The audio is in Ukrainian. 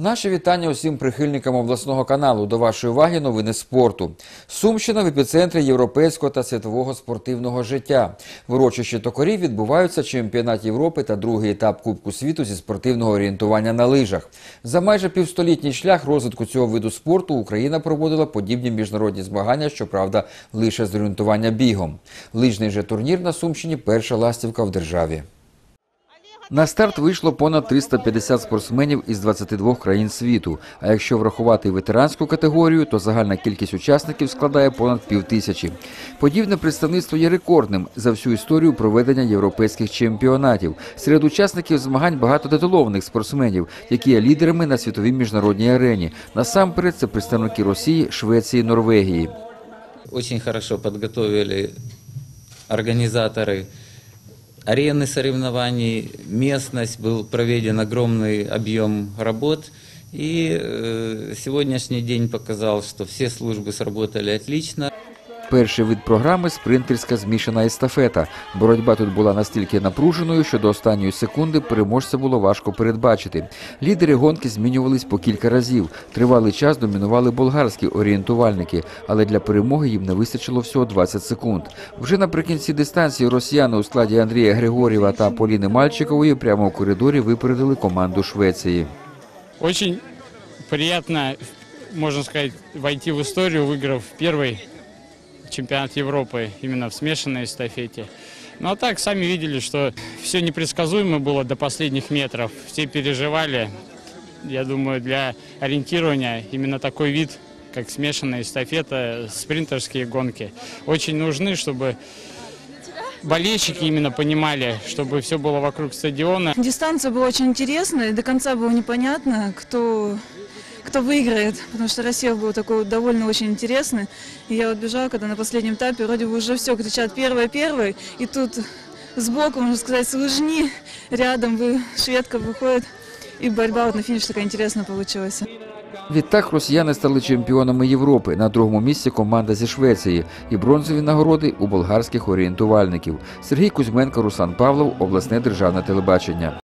Наше вітання усім прихильникам обласного каналу. До вашої уваги новини спорту. Сумщина в епіцентрі європейського та світового спортивного життя. В урочищі токарів відбуваються чемпіонат Європи та другий етап Кубку світу зі спортивного орієнтування на лижах. За майже півстолітній шлях розвитку цього виду спорту Україна проводила подібні міжнародні змагання, щоправда, лише з орієнтування бігом. Лижний же турнір на Сумщині перша ластівка в державі. На старт вийшло понад 350 спортсменів із 22 країн світу. А якщо врахувати ветеранську категорію, то загальна кількість учасників складає понад півтисячі. Подібне представництво є рекордним за всю історію проведення європейських чемпіонатів. Серед учасників змагань багато титулованих спортсменів, які є лідерами на світовій міжнародній арені. Насамперед, це представники Росії, Швеції, Норвегії. Очень хорошо подготовили организаторы арены соревнований, местность, был проведен огромный объем работ. И э, сегодняшний день показал, что все службы сработали отлично. Перший вид програми спринтерська змішана естафета. Боротьба тут була настільки напруженою, що до останньої секунди переможця було важко передбачити. Лідери гонки змінювались по кілька разів. Тривалий час домінували болгарські орієнтувальники, але для перемоги їм не вистачило всього 20 секунд. Вже наприкінці дистанції росіяни у складі Андрія Григорєва та Поліни Мальчикової прямо у коридорі випередили команду Швеції. Очень приятно, можно сказать, войти в историю, выиграв первый чемпионат Европы именно в смешанной эстафете. Ну а так, сами видели, что все непредсказуемо было до последних метров. Все переживали. Я думаю, для ориентирования именно такой вид, как смешанная эстафета, спринтерские гонки, очень нужны, чтобы болельщики именно понимали, чтобы все было вокруг стадиона. Дистанция была очень интересная, до конца было непонятно, кто, кто выиграет, потому что Россия был такой вот довольно очень интересный. И я вот бежала, когда на последнем этапе вроде бы уже все кричат «первый, первый», и тут сбоку, можно сказать, с лыжни рядом вы, шведка выходит, и борьба вот на финише такая интересная получилась. Відтак росіяни стали чемпіонами Європи. На другому місці команда зі Швеції і бронзові нагороди у болгарських орієнтувальників. Сергій Кузьменко, Руслан Павлов, обласне державне телебачення.